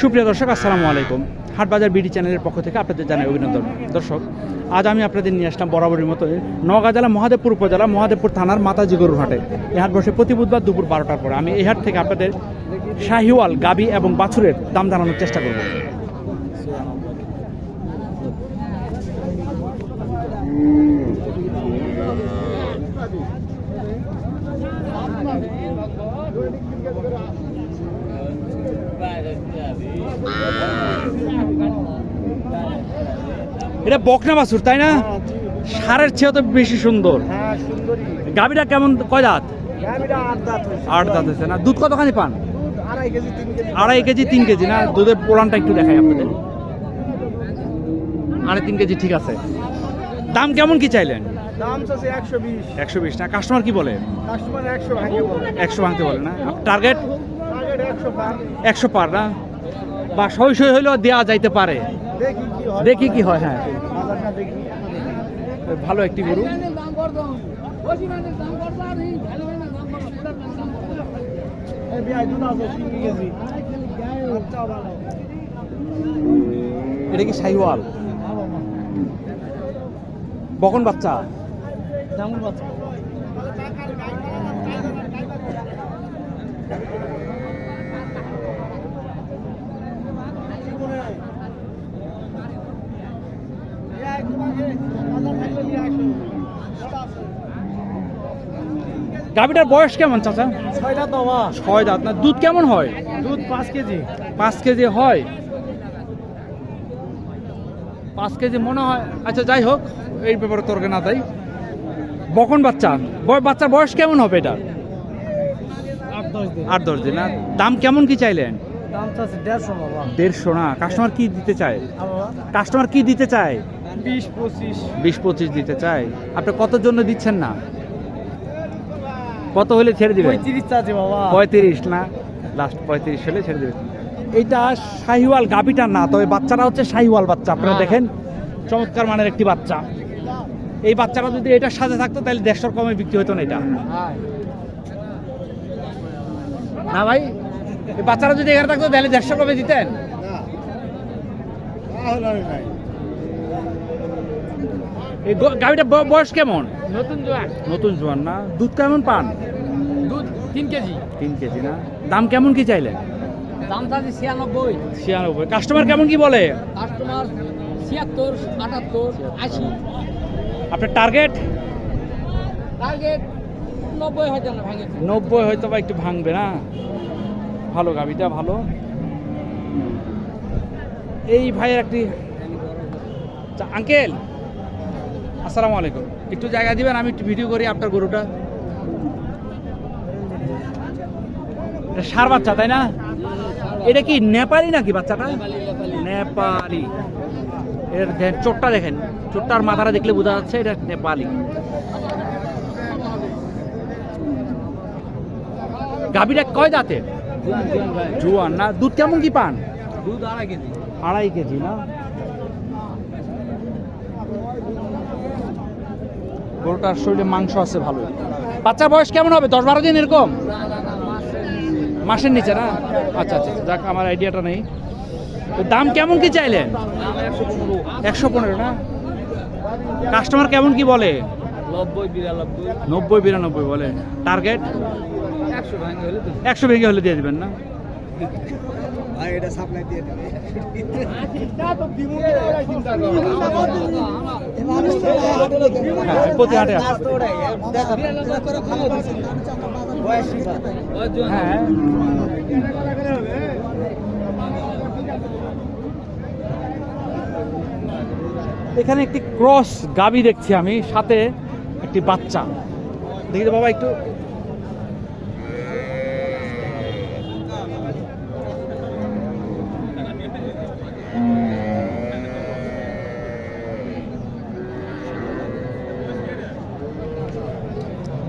সুপ্রিয় দর্শক, আসসালামু আলাইকুম। হাটবাজার বিডি চ্যানেলের পক্ষ থেকে আপনাদের জানাই অভিনন্দন। দর্শক, আজ আমি আপনাদের নিয়ে আসলাম বরাবরের মতো নওগাঁ জেলা, মহাদেবপুর উপজেলা, মহাদেবপুর থানার মাতাজি গরুর হাটে। এই হাট বসে প্রতি বুধবার দুপুর বারোটার পরে। আমি এই হাট থেকে আপনাদের শাহিওয়াল, গাবি এবং বাছুরের দাম জানানোর চেষ্টা করব। এটা বকনা বাছুর তাই না? সারের চেয়েও তো বেশি সুন্দর। হ্যাঁ গাবিটা কেমন কয় দাঁত? গাভিটা আট দাঁত হয়েছে। না? দুধ কতখানি পান? আড়াই কেজি তিন কেজি। না? দুধের পোলানটা একটু দেখাই আপনাদের। আড়াই তিন কেজি ঠিক আছে। দাম কেমন কি চাইলেন? একশো বিশ। না? কাস্টমার কি বলে? একশো ভাঙে একশো ভাঙতে বলে না? টার্গেট? একশো পার। না? বা সই সই হইলেও দেওয়া যাইতে পারে। দেখি কি হয় হয়। ভালো একটি গরু। এটা কি শাহিওয়াল বকন বাচ্চা বাচ্চা? গাভিটার বয়স কেমন চাচা? ছয়টা দমা ছয় দাঁত। না দুধ কেমন হয়? দুধ পাঁচ কেজি। পাঁচ কেজি হয়? পাঁচ কেজি মনে হয় আচ্ছা যাই হোক এই ব্যাপারে তর্কে না তাই বকন বাচ্চা। বাচ্চার বয়স কেমন হবে এটা? আট দশ দিন। না দাম কেমন কি চাইলেন? দাম দেড়শো না। কাস্টমার কি দিতে চায়? কাস্টমার কি দিতে চায়? বিশ পঁচিশ। বিশ পঁচিশ দিতে চাই। আপনি কতর জন্য দিচ্ছেন না? কত হলে ছেড়ে দিবেন? পঁয়ত্রিশ চাচ্ছে বাবা। পঁয়ত্রিশ না? লাস্ট পঁয়ত্রিশ হলে ছেড়ে দেবে এইটা শাহিওয়াল গাবিটা না তবে বাচ্চাটা হচ্ছে শাহিওয়াল বাচ্চা। আপনারা হ্যাঁ। দেখেন চমৎকার মানের একটি বাচ্চা। এই বাচ্চাটা যদি এটার সাথে থাকতো তাহলে দেড়শোর কমে বিক্রি হতো না এটা। না ভাই এই বাচ্চাটা যদি এখানে থাকতো তাহলে দেড়শো কমে দিতেন? এই গ- গাবিটা ব- বয়স কেমন? নতুন জোয়ান। নতুন জোয়ান না? দুধ কেমন পান? দুধ তিন কেজি। তিন কেজি না? দাম কেমন কি চাইলেন? দাম চাচ্ছে ছিয়ানব্বই। ছিয়ানব্বই। কাস্টমার কেমন কি বলে? কাস্টমার ছিয়াত্তর আটাত্তর আশি। আপনার টার্গেট? টার্গেট নব্বই হয়তো না ভাঙে নব্বই হয়তো বা একটু ভাঙবে না? ভালো গাবিটা ভালো। এই ভাইয়ের একটি আচ্ছা, আঙ্কেল আসসালামু আলাইকুম। একটু জায়গা দিবেন আমি একটু ভিডিও করি আপনার গরুটা। এটা সার বাচ্চা তাই না? এটা কি নেপালি নাকি বাচ্চাটা? নেপালি। এর চোটটা দেখেন। চোটটার মাথাটা দেখলে বোঝা যাচ্ছে এটা নেপালি। গাভীটা কয় দাঁতে জুয়ান না? দুধ কেমন কি পান? দুধ আড়াই কেজি। আড়াই কেজি না? গরুটার শরীরে মাংস আছে ভালো বাচ্চার বয়স কেমন হবে? দশ বারো দিন এরকম? মাসের নিচে না? আচ্ছা আচ্ছা যাক আমার আইডিয়াটা নেই। তো দাম কেমন কি চাইলেন? একশো পনেরো না? কাস্টমার কেমন কি বলে? নব্বই বিরানব্বই। বলে। টার্গেট? একশো ভেঙে হলে দিয়ে দেবেন না? ভাই এটা সাপ্লাই দিয়ে দেবে। হ্যাঁ প্রতি হাটে হ্যাঁ এখানে একটি ক্রস গাবি দেখছি আমি, সাথে একটি বাচ্চা। দেখি বাবা, একটু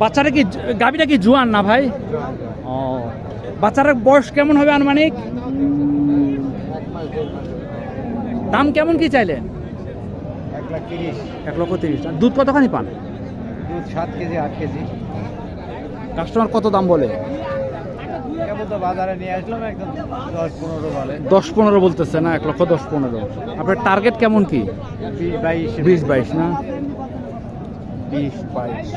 বাচ্চাটা কি গাবিটা কি জুয়ান না ভাই? ও। বাচ্চাটার বয়স কেমন হবে আনুমানিক? দাম কেমন কি চাইলেন এক লক্ষ তিরিশ। দুধ কতখানি পান? দুধ সাত কেজি আট কেজি। কাস্টমার কত দাম বলে? দশ পনেরো বলে। দশ পনেরো বলতেছে না এক লক্ষ দশ পনেরো। আপনার টার্গেট কেমন কি? বিশ বাইশ। বিশ বাইশ না? বিশ বাইশ।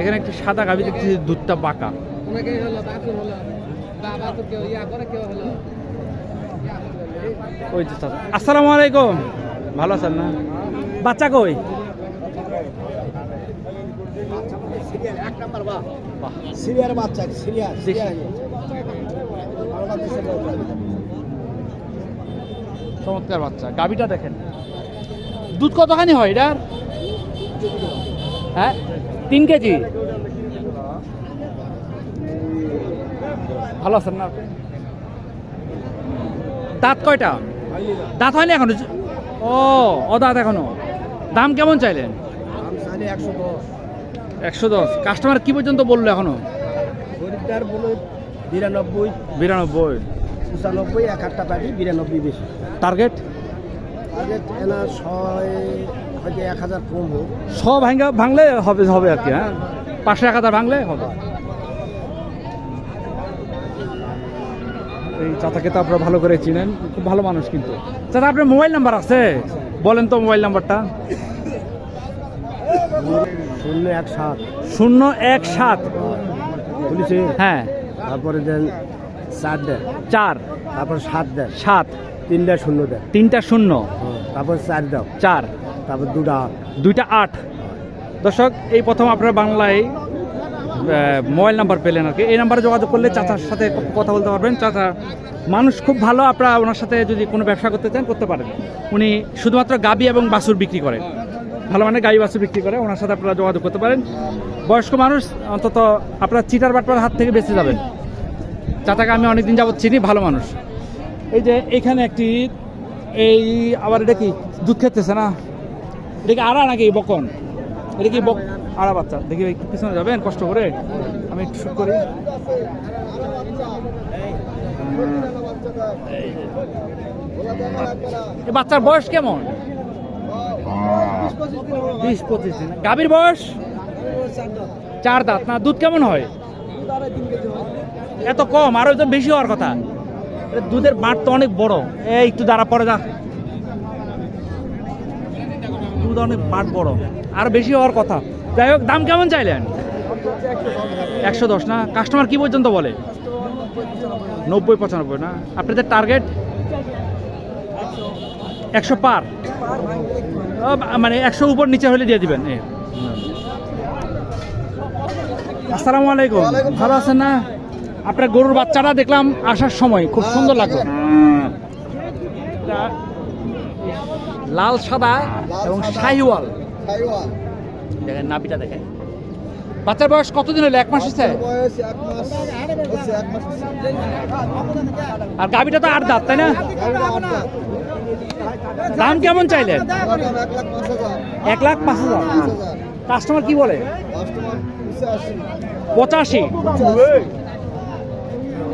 এখানে একটি সাদা গাভি দেখতেছি দুধটা পাকা ওই আসসালামু আলাইকুম। ভালো আছেন না? বাচ্চা কই? সিরিয়ার বাচ্চা সিরিয়া সিরিয়ার। চমৎকার বাচ্চা গাভিটা দেখেন। দুধ কতখানি হয় এটার? হ্যাঁ তিন কেজি। ভালো আছেন না? দাঁত কয়টা? দাঁত হয়নি এখনও? ও ও দাঁত এখনও। দাম কেমন চাইলেন? একশো দশ। কাস্টমার কি পর্যন্ত বলল এখনও? বিরানব্বই। বিরানব্বই। পঁচানব্বই এক আটটা পাটি বিরানব্বই বেশি। টার্গেট টার্গেট এনা ছয় হয়তো এক হাজার কম হোক সব ভাঙ্গা ভাঙলে হবে হবে আর কি হ্যাঁ? পাঁচশো এক হাজার ভাঙলে হবে। এই চাচাকে তো আপনারা ভালো করে চিনেন খুব ভালো মানুষ কিন্তু। চাচা আপনার মোবাইল নাম্বার আছে? বলেন তো মোবাইল নাম্বারটা। শূন্য এক সাত। শূন্য এক সাত। হ্যাঁ। তারপরে দেন চার চার। তারপর সাত দেন। সাত। তিনটা শূন্য দেন। তিনটা শূন্য। তারপর চার দাও। চার। তারপর দুটা আট। দুইটা আট। দর্শক এই প্রথম আপনারা বাংলায় মোবাইল নাম্বার পেলেন আর কি। এই নাম্বারে যোগাযোগ করলে চাচার সাথে কথা বলতে পারবেন। চাচা মানুষ খুব ভালো আপনারা ওনার সাথে যদি কোনো ব্যবসা করতে চান করতে পারেন। উনি শুধুমাত্র গাবি এবং বাছুর বিক্রি করেন ভালো মানে গাবি বাছুর বিক্রি করে। ওনার সাথে আপনারা যোগাযোগ করতে পারেন। বয়স্ক মানুষ অন্তত আপনারা চিটার বাটপার হাত থেকে বেঁচে যাবেন। চাচাকে আমি অনেকদিন যাবত চিনি, ভালো মানুষ। এই যে এখানে একটি, এই আবার এটা কি? দুধ খেতেছে না? এটা কি আড়া নাকি বকন? এটা কি বক আড়া বাচ্চা? দেখি পিছনে যাবেন, কষ্ট করে? আমি একটু শুট করি। বাচ্চার বয়স কেমন? বিশ, পঁচিশ দিন। গাভীর বয়স? চার দাঁত। না, দুধ কেমন হয়? এত কম, আরও একদম বেশি হওয়ার কথা। দুধের বাঁট তো অনেক বড়। এই, একটু দাঁড়া, পরে যা। দুধ অনেক বাট বড়। আর বেশি হওয়ার কথা। যাই হোক, দাম কেমন চাইলেন? একশো দশ না? কাস্টমার কি পর্যন্ত বলে? নব্বই, পঁচানব্বই না? আপনাদের টার্গেট একশো পার। মানে একশো উপর নিচে হলে দিয়ে দিবেন। আসসালামু আলাইকুম। ভালো আছেন না? আপনার গরুর বাচ্চাটা দেখলাম আসার সময় খুব সুন্দর লাগল। লাল সাদা এবং শাহিওয়াল। দেখেন নাপিটা দেখেন। বাচ্চার বয়স কতদিন হলো? এক মাস হচ্ছে আর গাবিটা তো আট দাঁত তাই না? দাম কেমন চাইলেন? এক লাখ পাঁচ হাজার। কাস্টমার কি বলে? পঁচাশি।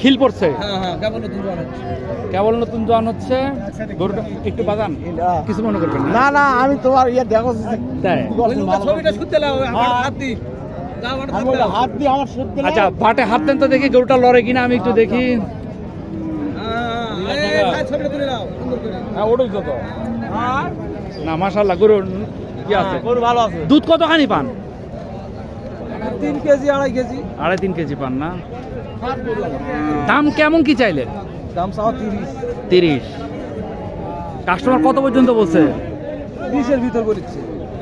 খিল পড়ছে। কেবল নতুন জোয়ান হচ্ছে। গরুটা একটু বাজান। কিছু মনে করবেন না? না না আমি তোমার ইয়ে দেখো তাই। দিলাম। আচ্ছা বাটে হাত দেন তো দেখি গরুটা লড়ে কিনা আমি একটু দেখি। হ্যাঁ না মাশাল্লাহ গরু কি আছে? গরু ভালো আছে। দুধ কতখানি পান? তিন কেজি আড়াই কেজি। আড়াই তিন কেজি পান না? দাম কেমন কি চাইলেন দাম চাও তিরিশ। তিরিশ। কাস্টমার কত পর্যন্ত বলছে? বিশের ভিতর করেছে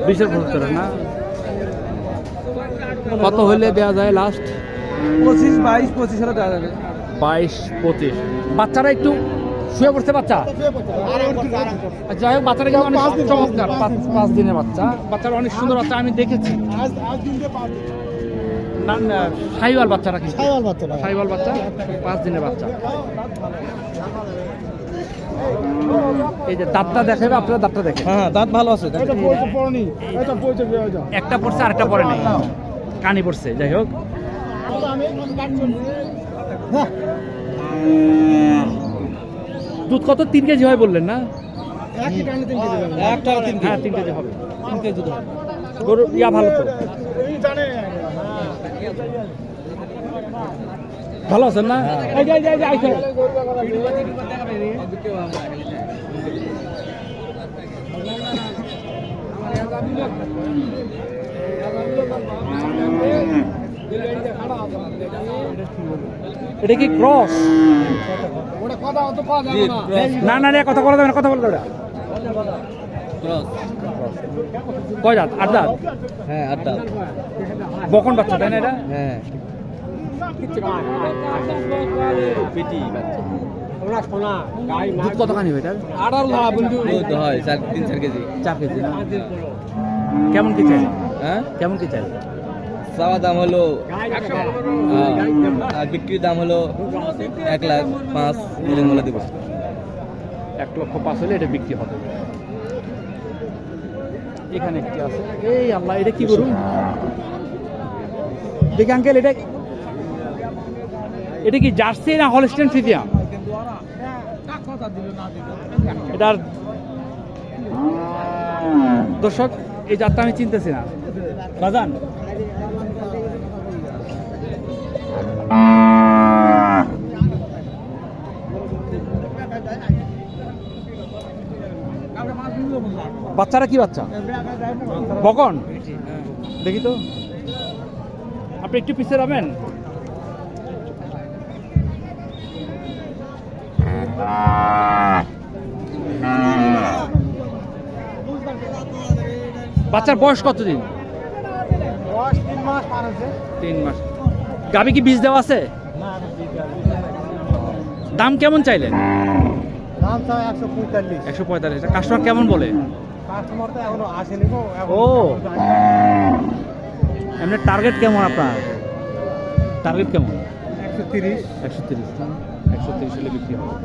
বিশের ভিতরে না? কত হইলে দেওয়া যায় লাস্ট পঁচিশ বাইশ পঁচিশ হলে দেওয়া যাবে। বাইশ পঁচিশ। বাচ্চারা একটু শুয়ে পড়ছে বাচ্চা? আচ্ছা, যাই হোক বাচ্চারা কিন্তু অনেক চমৎকার। পাঁচ পাঁচ দিনের বাচ্চা। বাচ্চারা অনেক সুন্দর বাচ্চা আমি দেখেছি। সাইওয়াল বাচ্চারা কিন্তু ছাগল বাচ্চা সাইওয়াল বাচ্চা পাঁচ দিনের বাচ্চা। এই যে দাঁতটা দেখাবে আপনারা দাঁতটা দেখেন। হ্যাঁ দাঁত ভালো আছে। হয়ে একটা পড়ছে আরেকটা পড়ে নেই কানি পড়ছে যাই হোক। দুধ কত? তিন কেজি হয় বললেন না? একটা তিন হ্যাঁ তিন কেজি হবে। তিন কেজি দুধ গরু ইয়া ভালো তো। ভালো আছেন না? এটা কি ক্রস না। না কথা বলা যাবে না কথা বলা যাবে কয় দাঁত? আট দাঁত? হ্যাঁ আটটা বকন বাচ্চা তাই না এটা? হ্যাঁ। পেটি ওরা দুধ কতখানি হয় এটার আড়াল না বন্ধু। দুধ হয়? চার তিন চার কেজি। চার কেজি না? কেমন কি চাই? হ্যাঁ? কেমন কি চাই? চাওয়া দাম হলো আর বিক্রির দাম হলো এক লাখ পাঁচ হলে দেবো। এক লক্ষ পাঁচ হলে এটা বিক্রি হবে। এখানে একটি আছে। এই আল্লাহ এটা কি করুন দেখি আঙ্কেল এটা এটা কি জার্সি না হলস্টেন এটার দর্শক এই যাত্রা আমি চিনতেছি না। বাজান বাচ্চারা কি বাচ্চা? বকন? দেখি তো। আপনি একটু পিছিয়ে যাবেন বাচ্চার বয়স কতদিন? তিন মাস গাবি কি বীজ দেওয়া আছে? দাম কেমন চাইলেন? দাম চাও একশো পঁয়তাল্লিশ। একশো পঁয়তাল্লিশ। কাস্টমার কেমন বলে? কাস্টমার তো এখনও আসেনি গো ও। এমনি টার্গেট কেমন আপনার? টার্গেট কেমন? একশো তিরিশ। একশো তিরিশ। একশো তিরিশ হলে বিক্রি হবে।